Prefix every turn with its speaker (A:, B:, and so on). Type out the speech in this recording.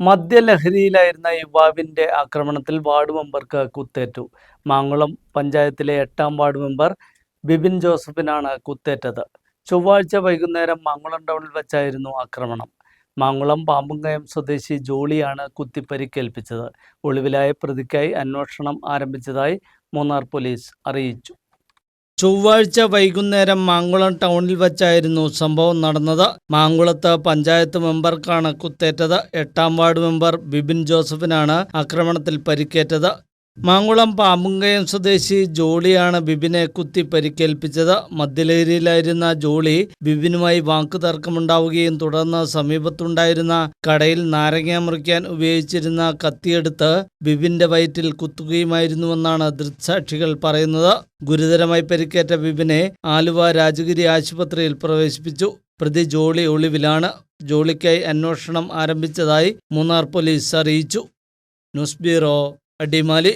A: മദ്യലഹരിയിലായിരുന്ന യുവാവിന്റെ ആക്രമണത്തിൽ വാർഡ് മെമ്പർക്ക് കുത്തേറ്റു. മാങ്കുളം പഞ്ചായത്തിലെ എട്ടാം വാർഡ് മെമ്പർ ബിബിൻ ജോസഫിനാണ് കുത്തേറ്റത്. ചൊവ്വാഴ്ച വൈകുന്നേരം മാങ്കുളം ടൗണിൽ വെച്ചായിരുന്നു ആക്രമണം. മാങ്കുളം പാമ്പുങ്കയം സ്വദേശി ജോളിയാണ് കുത്തിപ്പരിക്കേൽപ്പിച്ചത്. ഒളിവിലായ പ്രതിക്കായി അന്വേഷണം ആരംഭിച്ചതായി മൂന്നാർ പോലീസ് അറിയിച്ചു. ചൊവ്വാഴ്ച വൈകുന്നേരം മാങ്കുളം ടൗണിൽ വച്ചായിരുന്നു സംഭവം നടന്നത്. മാങ്കുളത്ത് പഞ്ചായത്ത് മെമ്പർക്കാണ് കുത്തേറ്റത്. എട്ടാം വാർഡ് മെമ്പർ ബിബിൻ ജോസഫിനാണ് ആക്രമണത്തിൽ പരിക്കേറ്റത്. മാങ്കുളം പാമ്പുങ്കയം സ്വദേശി ജോളിയാണ് ബിബിനെ കുത്തി പരിക്കേൽപ്പിച്ചത്. മദ്യലഹരിയിലായിരുന്ന ജോളി ബിബിനുമായി വാക്കുതർക്കമുണ്ടാവുകയും തുടർന്ന് സമീപത്തുണ്ടായിരുന്ന കടയിൽ നാരങ്ങ മുറിക്കാൻ ഉപയോഗിച്ചിരുന്ന കത്തിയെടുത്ത് ബിബിന്റെ വയറ്റിൽ കുത്തുകയുമായിരുന്നുവെന്നാണ് ദൃക്സാക്ഷികൾ പറയുന്നത്. ഗുരുതരമായി പരിക്കേറ്റ ബിബിനെ ആലുവ രാജഗിരി ആശുപത്രിയിൽ പ്രവേശിപ്പിച്ചു. പ്രതി ജോളി ഒളിവിലാണ്. ജോളിക്കായി അന്വേഷണം ആരംഭിച്ചതായി മൂന്നാർ പോലീസ് അറിയിച്ചു. News bureau Adimali.